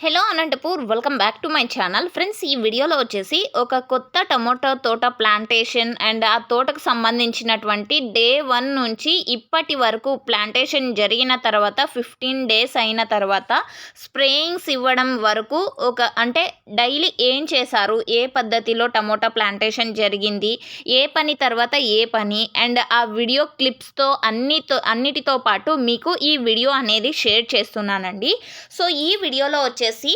Hello Anantapur welcome back to my channel. Friends ఈ వీడియోలో వచ్చేసి ఒక కొత్త టమోటో తోట ప్లాంటేషన్ అండ్ ఆ తోటకు సంబంధించినటువంటి డే వన్ నుంచి ఇప్పటి వరకు ప్లాంటేషన్ జరిగిన తర్వాత ఫిఫ్టీన్ డేస్ అయిన తర్వాత స్ప్రేయింగ్స్ ఇవ్వడం వరకు ఒక అంటే డైలీ ఏం చేశారు? ఏ పద్ధతిలో టమోటా ప్లాంటేషన్ జరిగింది? ఏ పని తర్వాత ఏ పని? అండ్ ఆ వీడియో క్లిప్స్తో అన్నితో అన్నిటితో పాటు మీకు ఈ వీడియో అనేది షేర్ చేస్తున్నానండి. సో ఈ వీడియోలో వచ్చేసి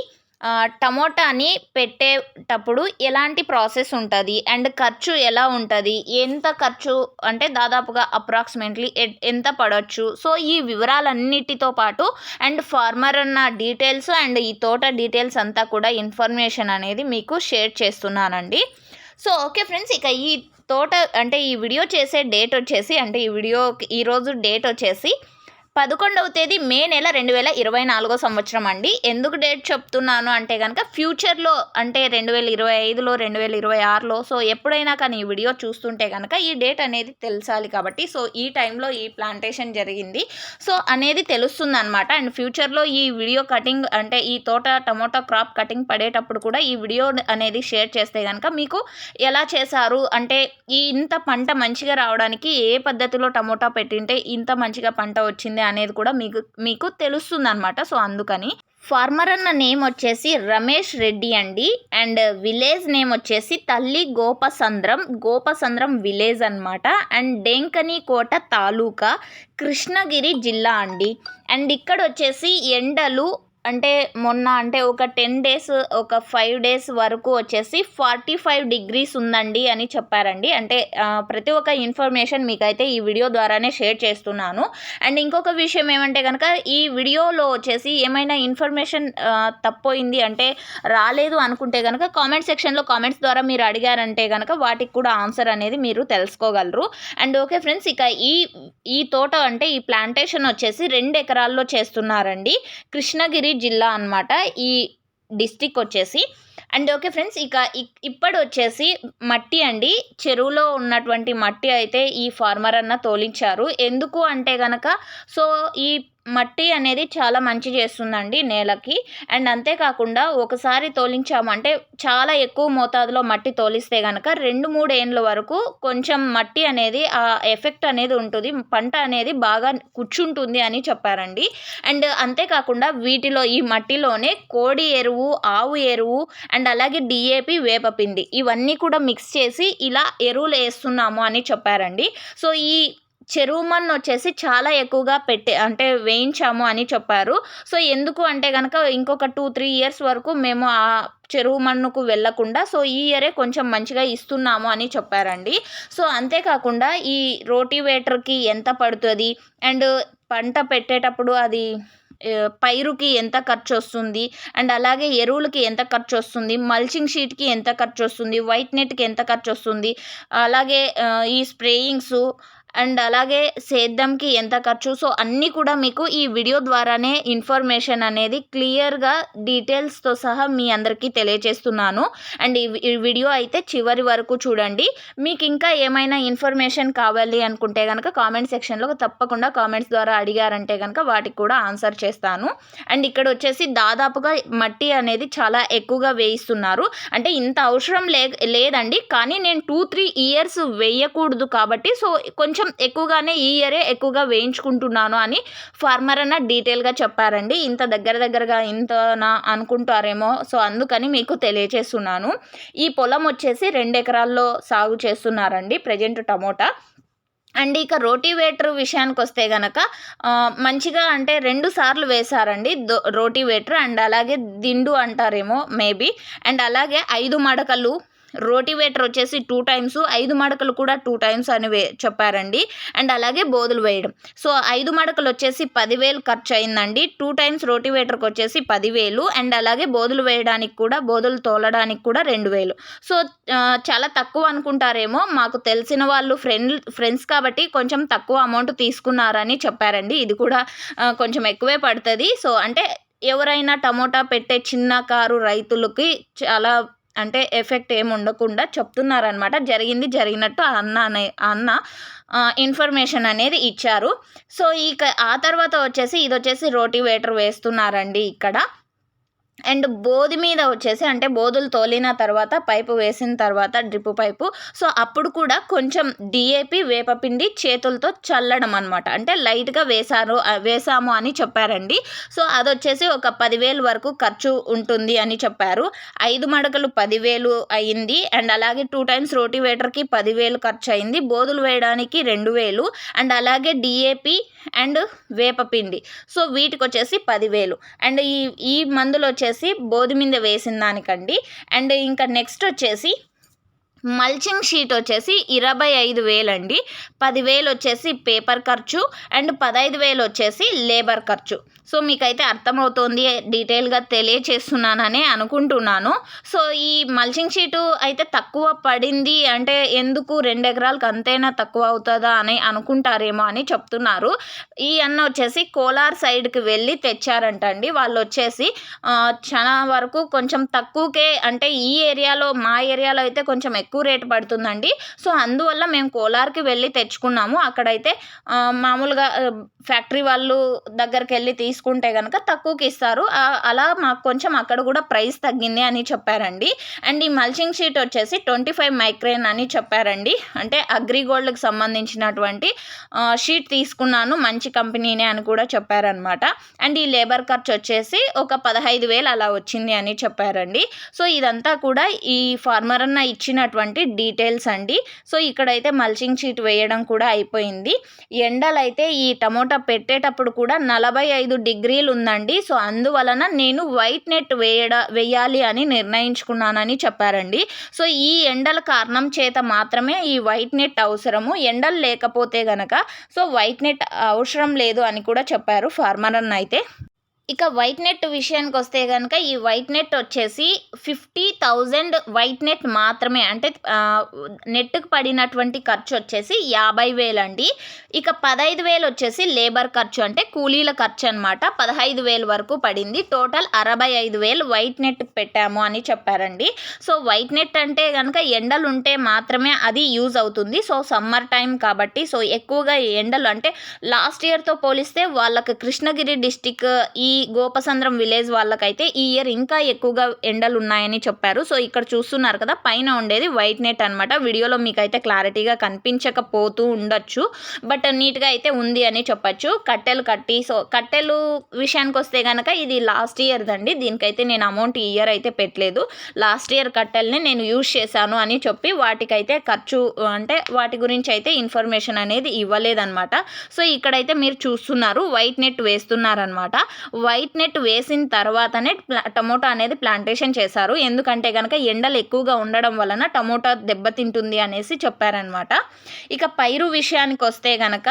టమోటాని పెట్టేటప్పుడు ఎలాంటి ప్రాసెస్ ఉంటుంది? అండ్ ఖర్చు ఎలా ఉంటుంది? ఎంత ఖర్చు? అంటే దాదాపుగా అప్రాక్సిమేట్లీ ఎంత పడవచ్చు సో ఈ వివరాలన్నిటితో పాటు అండ్ ఫార్మర్ అన్న డీటెయిల్స్ అండ్ ఈ తోట డీటెయిల్స్ అంతా కూడా ఇన్ఫర్మేషన్ అనేది మీకు షేర్ చేస్తున్నానండి. సో ఓకే ఫ్రెండ్స్ ఇక ఈ తోట అంటే ఈ వీడియో చేసే డేట్ వచ్చేసి అంటే ఈ వీడియో ఈరోజు డేట్ వచ్చేసి పదకొండవ తేదీ మే నెల రెండు వేల ఇరవై నాలుగో సంవత్సరం అండి. ఎందుకు డేట్ చెప్తున్నాను అంటే కనుక ఫ్యూచర్లో అంటే రెండు వేల ఇరవై ఐదులో రెండు వేల ఇరవై ఆరులో సో ఎప్పుడైనా కానీ ఈ వీడియో చూస్తుంటే కనుక ఈ డేట్ అనేది తెలిసాలి కాబట్టి సో ఈ టైంలో ఈ ప్లాంటేషన్ జరిగింది. సో అనేది తెలుస్తుంది అనమాట అండ్ ఫ్యూచర్లో ఈ వీడియో కటింగ్ అంటే ఈ తోట టమోటా క్రాప్ కటింగ్ పడేటప్పుడు కూడా ఈ వీడియో అనేది షేర్ చేస్తే కనుక మీకు ఎలా చేశారు? అంటే ఈ ఇంత పంట మంచిగా రావడానికి ఏ పద్ధతిలో టమోటా పెట్టింటే ఇంత మంచిగా పంట వచ్చింది అనేది కూడా మీకు మీకు తెలుస్తుంది అనమాట సో అందుకని ఫార్మర్ అన్న నేమ్ వచ్చేసి రమేష్ రెడ్డి అండి. అండ్ విలేజ్ నేమ్ వచ్చేసి తల్లి గోపసంద్రం గోపసంద్రం విలేజ్ అనమాట అండ్ డెంకని కోట తాలూకా కృష్ణగిరి జిల్లా అండి. అండ్ ఇక్కడ వచ్చేసి ఎండలు అంటే మొన్న అంటే ఒక టెన్ డేస్ ఒక ఫైవ్ డేస్ వరకు వచ్చేసి ఫార్టీ ఫైవ్ డిగ్రీస్ ఉందండి అని చెప్పారండి. అంటే ప్రతి ఒక్క ఇన్ఫర్మేషన్ మీకైతే ఈ వీడియో ద్వారానే షేర్ చేస్తున్నాను. అండ్ ఇంకొక విషయం ఏమంటే కనుక ఈ వీడియోలో వచ్చేసి ఏమైనా ఇన్ఫర్మేషన్ తప్పోయింది అంటే రాలేదు అనుకుంటే కనుక కామెంట్ సెక్షన్లో కామెంట్స్ ద్వారా మీరు అడిగారంటే కనుక వాటికి కూడా ఆన్సర్ అనేది మీరు తెలుసుకోగలరు. అండ్ ఓకే ఫ్రెండ్స్ ఇక ఈ ఈ తోట అంటే ఈ ప్లాంటేషన్ వచ్చేసి రెండు ఎకరాల్లో చేస్తున్నారండి. కృష్ణగిరి జిల్లా అన్నమాట. ఈ డిస్టిక్ వచ్చేసి అండ్ ఓకే ఫ్రెండ్స్ ఇక ఇప్పుడు వచ్చేసి మట్టి అండి. చెరువులో ఉన్నటువంటి మట్టి అయితే ఈ ఫార్మర్ అన్న తోలించారు. ఎందుకు అంటే గనక సో ఈ మట్టి అనేది చాలా మంచి చేస్తుందండి నేలకి. అండ్ అంతేకాకుండా ఒకసారి తోలించామంటే చాలా ఎక్కువ మోతాదులో మట్టి తోలిస్తే కనుక రెండు మూడు ఏండ్ల వరకు కొంచెం మట్టి అనేది ఆ ఎఫెక్ట్ అనేది ఉంటుంది. పంట అనేది బాగా కూర్చుంటుంది అని చెప్పారండి. అండ్ అంతేకాకుండా వీటిలో ఈ మట్టిలోనే కోడి ఎరువు ఆవు ఎరువు అండ్ అలాగే డిఏపి వేపపిండి ఇవన్నీ కూడా మిక్స్ చేసి ఇలా ఎరువులు వేస్తున్నాము అని చెప్పారండి. సో ఈ చెరువు మన్ను వచ్చేసి చాలా ఎక్కువగా పెట్టే అంటే వేయించాము అని చెప్పారు. సో ఎందుకు అంటే కనుక ఇంకొక టూ త్రీ ఇయర్స్ వరకు మేము ఆ చెరువు మన్నుకు వెళ్ళకుండా సో ఈ ఇయరే కొంచెం మంచిగా ఇస్తున్నాము అని చెప్పారండి. సో అంతేకాకుండా ఈ రోటివేటర్కి ఎంత పడుతుంది? అండ్ పంట పెట్టేటప్పుడు అది పైరుకి ఎంత ఖర్చు వస్తుంది అండ్ అలాగే ఎరువులకి ఎంత ఖర్చు వస్తుంది మల్చింగ్ షీట్కి ఎంత ఖర్చు వస్తుంది వైట్ నెట్కి ఎంత ఖర్చు వస్తుంది అలాగే ఈ స్ప్రేయింగ్స్ అండ్ అలాగే సేద్యంకి ఎంత ఖర్చు సో అన్నీ కూడా మీకు ఈ వీడియో ద్వారానే ఇన్ఫర్మేషన్ అనేది క్లియర్గా డీటెయిల్స్తో సహా మీ అందరికీ తెలియజేస్తున్నాను అండ్ ఈ ఈ వీడియో అయితే చివరి వరకు చూడండి. మీకు ఇంకా ఏమైనా ఇన్ఫర్మేషన్ కావాలి అనుకుంటే కనుక కామెంట్ సెక్షన్లో తప్పకుండా కామెంట్స్ ద్వారా అడిగారంటే కనుక వాటికి కూడా ఆన్సర్ చేస్తాను. అండ్ ఇక్కడ వచ్చేసి దాదాపుగా మట్టి అనేది చాలా ఎక్కువగా వేయిస్తున్నారు. అంటే ఇంత అవసరం లే లేదండి. కానీ నేను టూ త్రీ ఇయర్స్ వేయకూడదు కాబట్టి సో కొంచెం కొంచెం ఎక్కువగానే ఈ ఇయరే ఎక్కువగా వేయించుకుంటున్నాను అని ఫార్మర్ అన్న డీటెయిల్గా చెప్పారండి. ఇంత దగ్గర దగ్గరగా ఇంతనా అనుకుంటారేమో. సో అందుకని మీకు తెలియచేస్తున్నాను. ఈ పొలం వచ్చేసి రెండు ఎకరాల్లో సాగు చేస్తున్నారండి ప్రజెంట్ టమోటా. అండ్ ఇక రోటివేటర్ విషయానికి వస్తే గనక మంచిగా అంటే రెండు సార్లు వేశారండి దో రోటివేటర్ అండ్ అలాగే దిండు అంటారేమో మేబీ. అండ్ అలాగే ఐదు మడకలు రోటివేటర్ వచ్చేసి టూ టైమ్స్ ఐదు మడకలు కూడా టూ టైమ్స్ అని వే చెప్పారండి. అండ్ అలాగే బోధులు వేయడం. సో ఐదు మడకలు వచ్చేసి పదివేలు ఖర్చు అయిందండి టూ టైమ్స్ రోటివేటర్కి వచ్చేసి పదివేలు. అండ్ అలాగే బోధులు వేయడానికి కూడా బోధులు తోలడానికి కూడా రెండు వేలు. సో చాలా తక్కువ అనుకుంటారేమో. మాకు తెలిసిన వాళ్ళు ఫ్రెండ్ ఫ్రెండ్స్ కాబట్టి కొంచెం తక్కువ అమౌంట్ తీసుకున్నారని చెప్పారండి. ఇది కూడా కొంచెం ఎక్కువే పడుతుంది. సో అంటే ఎవరైనా టమోటా పెట్టే చిన్న కారు రైతులకి చాలా అంటే ఎఫెక్ట్ ఏమి ఉండకుండా చెప్తున్నారనమాట జరిగింది జరిగినట్టు అన్న అనే అన్న ఇన్ఫర్మేషన్ అనేది ఇచ్చారు. సో ఇక ఆ తర్వాత వచ్చేసి ఇది వచ్చేసి రోటివేటర్ వేస్తున్నారండి ఇక్కడ. అండ్ బోధి మీద వచ్చేసి అంటే బోధులు తోలిన తర్వాత పైపు వేసిన తర్వాత డ్రిప్ పైపు. సో అప్పుడు కూడా కొంచెం డిఏపి వేపపిండి చేతులతో చల్లడం అనమాట అంటే లైట్గా వేశారు వేసాము అని చెప్పారండి. సో అదొచ్చేసి ఒక పదివేలు వరకు ఖర్చు ఉంటుంది అని చెప్పారు. ఐదు మడకలు పదివేలు అయింది. అండ్ అలాగే టూ టైమ్స్ రోటివేటర్కి పదివేలు ఖర్చు అయింది బోధులు వేయడానికి రెండు వేలు అండ్ అలాగే డిఏపి అండ్ వేపపిండి. సో వీటికి వచ్చేసి పదివేలు. అండ్ ఈ ఈ మందులు వచ్చేసి బోధి మీద వేసిన దానికండి. అండ్ ఇంకా నెక్స్ట్ వచ్చేసి మల్చింగ్ షీట్ వచ్చేసి ఇరవై ఐదు వేలండి. పదివేలు వచ్చేసి పేపర్ ఖర్చు అండ్ పదహైదు వేలు వచ్చేసి లేబర్ ఖర్చు. సో మీకైతే అర్థమవుతోంది డీటెయిల్గా తెలియచేస్తున్నానని అనుకుంటున్నాను. సో ఈ మల్చింగ్ షీటు అయితే తక్కువ పడింది అంటే ఎందుకు రెండు ఎకరాలకు అంతైనా తక్కువ అవుతుందా అని అనుకుంటారేమో అని చెప్తున్నారు. ఈ అన్న వచ్చేసి కోలార్ సైడ్కి వెళ్ళి తెచ్చారంట అండి వాళ్ళు వచ్చేసి చాలా వరకు కొంచెం తక్కువకే అంటే ఈ ఏరియాలో మా ఏరియాలో అయితే కొంచెం ఎక్కువ రేటు పడుతుందండి. సో అందువల్ల మేము కోలార్కి వెళ్ళి తెచ్చుకున్నాము. అక్కడైతే మామూలుగా ఫ్యాక్టరీ వాళ్ళు దగ్గరికి వెళ్ళి తీసుకుంటే కనుక తక్కువకి ఇస్తారు. అలా మాకు కొంచెం అక్కడ కూడా ప్రైస్ తగ్గింది అని చెప్పారండి. అండ్ ఈ మల్చింగ్ షీట్ వచ్చేసి ట్వంటీ ఫైవ్ మైక్రేన్ అని చెప్పారండి. అంటే అగ్రిగోల్డ్కి సంబంధించినటువంటి షీట్ తీసుకున్నాను. మంచి కంపెనీనే అని కూడా చెప్పారనమాట అండ్ ఈ లేబర్ ఖర్చు వచ్చేసి ఒక పదహైదు వేలు అలా వచ్చింది అని చెప్పారండి. సో ఇదంతా కూడా ఈ ఫార్మర్ అన్న ఇచ్చినటువంటి డీటెయిల్స్ అండి. సో ఇక్కడైతే మల్చింగ్ షీట్ వేయడం కూడా అయిపోయింది. ఎండలైతే ఈ టమోటా పెట్టేటప్పుడు కూడా నలభై ఐదు డిగ్రీలు ఉందండి. సో అందువలన నేను వైట్ నెట్ వేయడ వేయాలి అని నిర్ణయించుకున్నానని చెప్పారండి. సో ఈ ఎండల కారణం చేత మాత్రమే ఈ వైట్ నెట్ అవసరము. ఎండలు లేకపోతే గనక సో వైట్ నెట్ అవసరం లేదు అని కూడా చెప్పారు ఫార్మర్ అన్న అయితే ఇక వైట్ నెట్ విషయానికి వస్తే కనుక ఈ వైట్ నెట్ వచ్చేసి ఫిఫ్టీ థౌజండ్ వైట్ నెట్ మాత్రమే అంటే నెట్కు నెట్కి పడినటువంటి ఖర్చు వచ్చేసి యాభై వేలు అండి. ఇక పదహైదు వేలు వచ్చేసి లేబర్ ఖర్చు అంటే కూలీల ఖర్చు అనమాట పదహైదు వేలు వరకు పడింది. టోటల్ అరవై ఐదు వేలు వైట్ నెట్ పెట్టాము అని చెప్పారండి. సో వైట్ నెట్ అంటే కనుక ఎండలు ఉంటే మాత్రమే అది యూజ్ అవుతుంది. సో సమ్మర్ టైం కాబట్టి సో ఎక్కువగా ఎండలు అంటే లాస్ట్ ఇయర్తో పోలిస్తే వాళ్ళకి కృష్ణగిరి డిస్టిక్ ఈ గోపసంద్రం విలేజ్ వాళ్ళకైతే ఈ ఇయర్ ఇంకా ఎక్కువగా ఎండలు ఉన్నాయని చెప్పారు. సో ఇక్కడ చూస్తున్నారు కదా పైన ఉండేది వైట్ నెట్ అనమాట వీడియోలో మీకైతే క్లారిటీగా కనిపించకపోతూ ఉండొచ్చు. బట్ నీట్గా అయితే ఉంది అని చెప్పచ్చు. కట్టెలు కట్టి సో కట్టెలు విషయానికి వస్తే కనుక ఇది లాస్ట్ ఇయర్దండి దీనికైతే నేను అమౌంట్ ఈ ఇయర్ అయితే పెట్టలేదు. లాస్ట్ ఇయర్ కట్టెల్ని నేను యూజ్ చేశాను అని చెప్పి వాటికైతే ఖర్చు అంటే వాటి గురించి అయితే ఇన్ఫర్మేషన్ అనేది ఇవ్వలేదన్నమాట. సో ఇక్కడైతే మీరు చూస్తున్నారు వైట్ నెట్ వేస్తున్నారనమాట వైట్ నెట్ వేసిన తర్వాతనే ప్లా టమోటా అనేది ప్లాంటేషన్ చేశారు. ఎందుకంటే కనుక ఎండలు ఎక్కువగా ఉండడం వలన టమోటా దెబ్బతింటుంది అనేసి చెప్పారనమాట ఇక పైరు విషయానికి వస్తే కనుక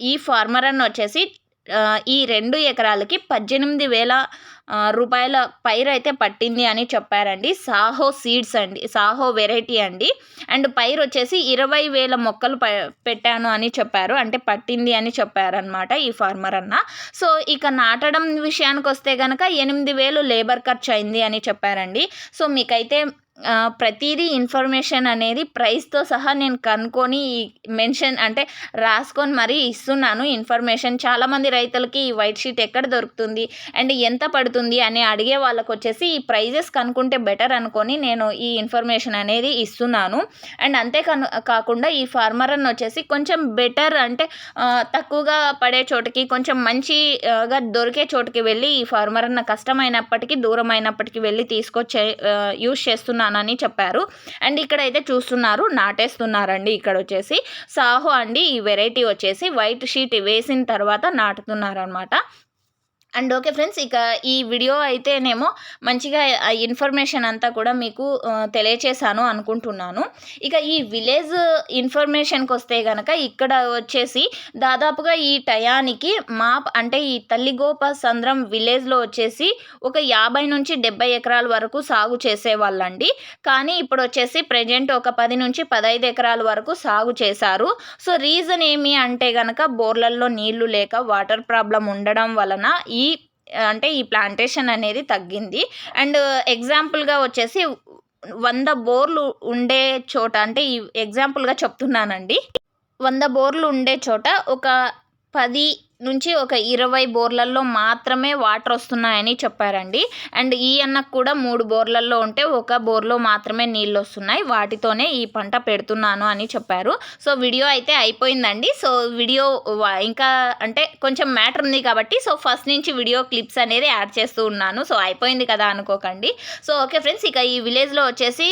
ఈ ఫార్మర్ అన్న వచ్చేసి ఈ రెండు ఎకరాలకి పద్దెనిమిది వేల రూపాయల పైరు అయితే పట్టింది అని చెప్పారండి. సాహో సీడ్స్ అండి. సాహో వెరైటీ అండి. అండ్ పైరు వచ్చేసి ఇరవై వేల మొక్కలు ప పెట్టాను అని చెప్పారు. అంటే పట్టింది అని చెప్పారనమాట ఈ ఫార్మర్ అన్న. సో ఇక నాటడం విషయానికి వస్తే కనుక ఎనిమిది వేలు లేబర్ ఖర్చు అయింది అని చెప్పారండి. సో మీకైతే ప్రతిదీ ఇన్ఫర్మేషన్ అనేది ప్రైస్తో సహా నేను కనుక్కొని మెన్షన్ అంటే రాసుకొని మరీ ఇస్తున్నాను. ఇన్ఫర్మేషన్ చాలామంది రైతులకి ఈ వైట్ షీట్ ఎక్కడ దొరుకుతుంది? అండ్ ఎంత పడుతుంది? అని అడిగే వాళ్ళకు వచ్చేసి ఈ ప్రైజెస్ కనుక్కుంటే బెటర్ అనుకొని నేను ఈ ఇన్ఫర్మేషన్ అనేది ఇస్తున్నాను. అండ్ అంతే కను కాకుండా ఈ ఫార్మర్ అని వచ్చేసి కొంచెం బెటర్ అంటే తక్కువగా పడే చోటుకి కొంచెం మంచిగా దొరికే చోటుకి వెళ్ళి ఈ ఫార్మర్ అన్న కష్టమైనప్పటికీ దూరం అయినప్పటికీ వెళ్ళి తీసుకొచ్చే యూస్ చేస్తున్నానని చెప్పారు. అండ్ ఇక్కడైతే చూస్తున్నారు నాటేస్తున్నారండి ఇక్కడ వచ్చేసి సాహో అండి ఈ వెరైటీ వచ్చేసి వైట్ షీట్ వేసిన తర్వాత నాటుతున్నారనమాట అండ్ ఓకే ఫ్రెండ్స్ ఇక ఈ వీడియో అయితేనేమో మంచిగా ఇన్ఫర్మేషన్ అంతా కూడా మీకు తెలియచేశాను అనుకుంటున్నాను. ఇక ఈ విలేజ్ ఇన్ఫర్మేషన్కి వస్తే కనుక ఇక్కడ వచ్చేసి దాదాపుగా ఈ టయానికి మా అంటే ఈ తల్లిగోప సంద్రం విలేజ్లో వచ్చేసి ఒక యాభై నుంచి డెబ్బై ఎకరాల వరకు సాగు చేసేవాళ్ళండి. కానీ ఇప్పుడు వచ్చేసి ప్రజెంట్ ఒక పది నుంచి పదహైదు ఎకరాల వరకు సాగు చేశారు. సో రీజన్ ఏమి అంటే కనుక బోర్లల్లో నీళ్ళు లేక వాటర్ ప్రాబ్లం ఉండడం వలన ఈ అంటే ఈ ప్లాంటేషన్ అనేది తగ్గింది. అండ్ ఎగ్జాంపుల్గా వచ్చేసి వంద బోర్లు ఉండే చోట అంటే ఈ ఎగ్జాంపుల్గా చెప్తున్నానండి. వంద బోర్లు ఉండే చోట ఒక పది నుంచి ఒక ఇరవై బోర్లల్లో మాత్రమే వాటర్ వస్తున్నాయని చెప్పారండి. అండ్ ఈ అన్నకు కూడా మూడు బోర్లల్లో ఉంటే ఒక బోర్లో మాత్రమే నీళ్ళు వస్తున్నాయి. వాటితోనే ఈ పంట పెడుతున్నాను అని చెప్పారు. సో వీడియో అయితే అయిపోయిందండి. సో వీడియో ఇంకా అంటే కొంచెం మ్యాటర్ ఉంది కాబట్టి సో ఫస్ట్ నుంచి వీడియో క్లిప్స్ అనేది యాడ్ చేస్తూ ఉన్నాను. సో అయిపోయింది కదా అనుకోకండి. సో ఓకే ఫ్రెండ్స్ ఇక ఈ విలేజ్లో వచ్చేసి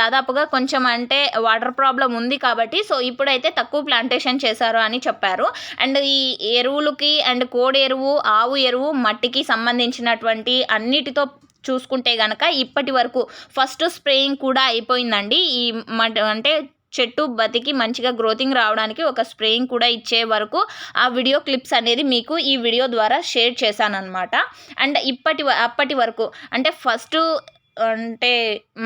దాదాపుగా కొంచెం అంటే వాటర్ ప్రాబ్లం ఉంది కాబట్టి సో ఇప్పుడైతే తక్కువ ప్లాంటేషన్ చేశారు అని చెప్పారు. అండ్ ఈ ఎరువులు ఎరువులకి అండ్ కోడి ఎరువు ఆవు ఎరువు మట్టికి సంబంధించినటువంటి అన్నిటితో చూసుకుంటే కనుక ఇప్పటి వరకు ఫస్ట్ స్ప్రేయింగ్ కూడా అయిపోయిందండి. ఈ అంటే చెట్టు బతికి మంచిగా గ్రోతింగ్ రావడానికి ఒక స్ప్రేయింగ్ కూడా ఇచ్చే వరకు ఆ వీడియో క్లిప్స్ అనేది మీకు ఈ వీడియో ద్వారా షేర్ చేశాను అనమాట అండ్ ఇప్పటి అప్పటి వరకు అంటే ఫస్ట్ అంటే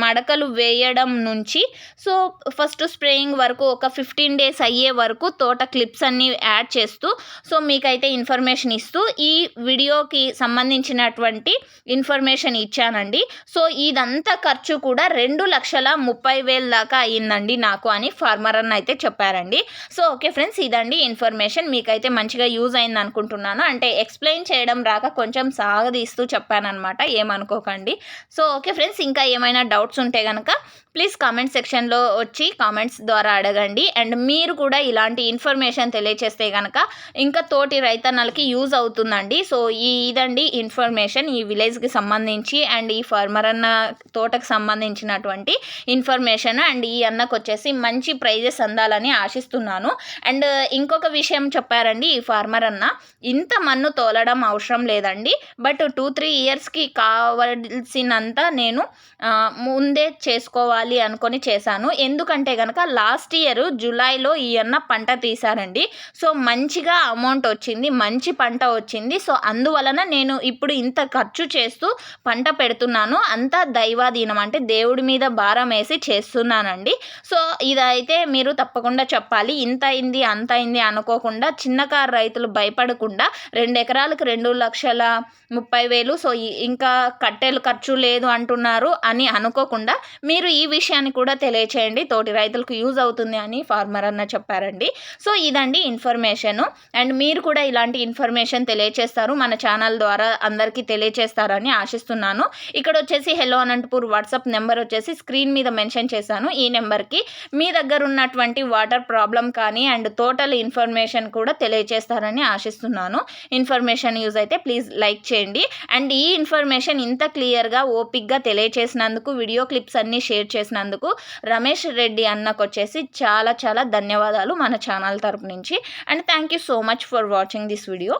మడకలు వేయడం నుంచి సో ఫస్ట్ స్ప్రేయింగ్ వరకు ఒక ఫిఫ్టీన్ డేస్ అయ్యే వరకు తోట క్లిప్స్ అన్నీ యాడ్ చేస్తూ సో మీకైతే ఇన్ఫర్మేషన్ ఇస్తూ ఈ వీడియోకి సంబంధించినటువంటి ఇన్ఫర్మేషన్ ఇచ్చానండి. సో ఇదంతా ఖర్చు కూడా రెండు లక్షల ముప్పై వేల దాకా అయ్యిందండి నాకు అని ఫార్మర్ అన్న అయితే చెప్పారండి. సో ఓకే ఫ్రెండ్స్ ఇదండి ఇన్ఫర్మేషన్. మీకైతే మంచిగా యూజ్ అయింది అనుకుంటున్నాను. అంటే ఎక్స్ప్లెయిన్ చేయడం రాక కొంచెం సాగదీస్తూ చెప్పానమాట ఏమనుకోకండి. సో ఓకే ఫ్రెండ్స్ ఇంకా ఏమైనా డౌట్స్ ఉంటే కనుక ప్లీజ్ కామెంట్ సెక్షన్లో వచ్చి కామెంట్స్ ద్వారా అడగండి. అండ్ మీరు కూడా ఇలాంటి ఇన్ఫర్మేషన్ తెలియచేస్తే కనుక ఇంకా తోటి రైతన్నలకి యూజ్ అవుతుందండి. సో ఈ ఇదండి ఇన్ఫర్మేషన్ ఈ విలేజ్కి సంబంధించి అండ్ ఈ ఫార్మర్ అన్న తోటకు సంబంధించినటువంటి ఇన్ఫర్మేషన్ అండ్ ఈ అన్నకు వచ్చేసి మంచి ప్రైజెస్ అందాలని ఆశిస్తున్నాను. అండ్ ఇంకొక విషయం చెప్పారండి ఈ ఫార్మర్ అన్న. ఇంత మన్ను తోలడం అవసరం లేదండి. బట్ టూ త్రీ ఇయర్స్కి కావాల్సినంత నేను ముందే చేసుకోవాలి అనుకొని చేశాను. ఎందుకంటే కనుక లాస్ట్ ఇయర్ జూలైలో ఈ అన్న పంట తీశారండి. సో మంచిగా అమౌంట్ వచ్చింది మంచి పంట వచ్చింది. సో అందువలన నేను ఇప్పుడు ఇంత ఖర్చు చేస్తూ పంట పెడుతున్నాను. అంతా దైవాధీనం అంటే దేవుడి మీద భారం వేసి చేస్తున్నానండి. సో ఇదైతే మీరు తప్పకుండా చెప్పాలి. ఇంత అయింది అంత అయింది అనుకోకుండా చిన్నకారు రైతులు భయపడకుండా రెండు ఎకరాలకు రెండు లక్షల ముప్పై వేలు సో ఇంకా కట్టెలు ఖర్చు లేదు అనుకుంటున్నారు అని అనుకోకుండా మీరు ఈ విషయాన్ని కూడా తెలియచేయండి. తోటి రైతులకు యూజ్ అవుతుంది అని ఫార్మర్ అన్న చెప్పారండి. సో ఇదండి ఇన్ఫర్మేషన్. అండ్ మీరు కూడా ఇలాంటి ఇన్ఫర్మేషన్ తెలియచేస్తారు. మన ఛానల్ ద్వారా అందరికీ తెలియచేస్తారని ఆశిస్తున్నాను. ఇక్కడ వచ్చేసి హెలో అనంతపూర్ వాట్సాప్ నెంబర్ వచ్చేసి స్క్రీన్ మీద మెన్షన్ చేశాను. ఈ నెంబర్కి మీ దగ్గర ఉన్నటువంటి వాటర్ ప్రాబ్లం కానీ అండ్ టోటల్ ఇన్ఫర్మేషన్ కూడా తెలియచేస్తారని ఆశిస్తున్నాను. ఇన్ఫర్మేషన్ యూజ్ అయితే ప్లీజ్ లైక్ చేయండి. అండ్ ఈ ఇన్ఫర్మేషన్ ఇంత క్లియర్గా ఓపిక్గా తెలియచేసినందుకు వీడియో క్లిప్స్ అన్నీ షేర్ చేసినందుకు రమేష్ రెడ్డి అన్నకు వచ్చేసి చాలా చాలా ధన్యవాదాలు మన ఛానల్ తరపు నుంచి. And thank you so much for watching this video.